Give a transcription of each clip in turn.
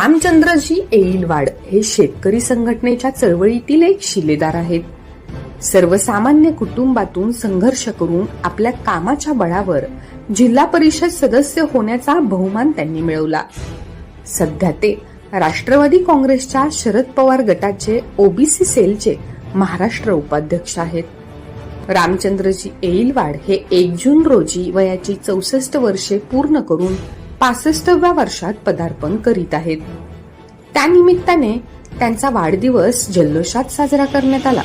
रामचंद्रजी येईलवाड हे शेतकरी संघटनेच्या चळवळीतील एक शिलेदार आहेत. सर्वसामान्य कुटुंबातून संघर्ष करून आपल्या कामाच्या बळावर जिल्हा परिषद सदस्य होण्याचा बहुमान त्यांनी मिळवला. सध्या ते राष्ट्रवादी काँग्रेसच्या शरद पवार गटाचे ओबीसी सेलचे महाराष्ट्र उपाध्यक्ष आहेत. रामचंद्रजी येईलवाड हे एक जून रोजी वयाची चौसष्ट वर्षे पूर्ण करून पासष्टव्या वर्षात पदार्पण करीत आहेत. त्यानिमित्ताने त्यांचा वाढदिवस जल्लोषात साजरा करण्यात आला.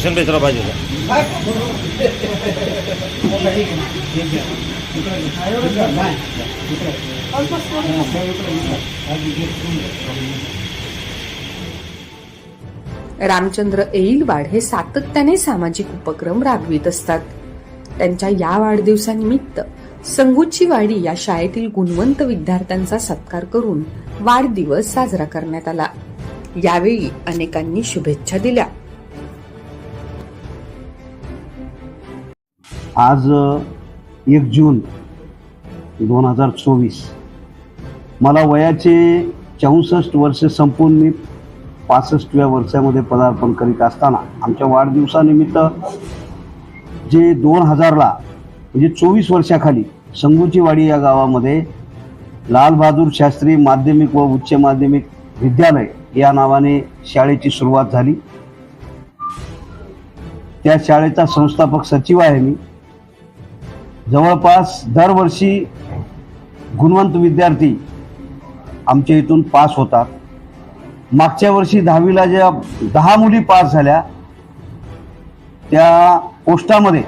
भूषण बेचरा पाहिजे रामचंद्र एईलवाड हे सातत्याने सामाजिक उपक्रम राबवित असतात. त्यांच्या या वाढदिवसानिमित्त संगूची वाडी या शाळेतील गुणवंत विद्यार्थ्यांचा सत्कार करून वाढदिवस साजरा करण्यात आला. यावेळी अनेकांनी शुभेच्छा दिल्या. आज एक जून दोन हजार चोवीस. मला वयाचे चौसष्ट वर्ष संपून मी पासष्टव्या वर्षामध्ये पदार्पण करीत असताना आमच्या वाढदिवसानिमित्त जे दोन हजारला म्हणजे चोवीस वर्षाखाली संगुचीवाडी या गावामध्ये लालबहादूर शास्त्री माध्यमिक व उच्च माध्यमिक विद्यालय या नावाने शाळेची सुरुवात झाली. त्या शाळेचा संस्थापक सचिव आहे मी. जवळपास दरवर्षी गुणवंत विद्यार्थी आमच्या इथून पास होतात. मागच्या वर्षी दहावीला ज्या दहा मुली पास झाल्या त्या पोस्टामध्ये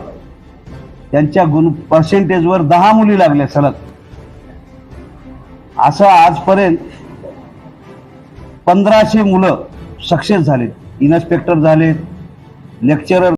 त्यांच्या गुण पर्सेंटेजवर दहा मुली लागल्या सलग. असं आजपर्यंत पंधराशे मुलं सक्सेस झालेत. इन्स्पेक्टर झालेत लेक्चरर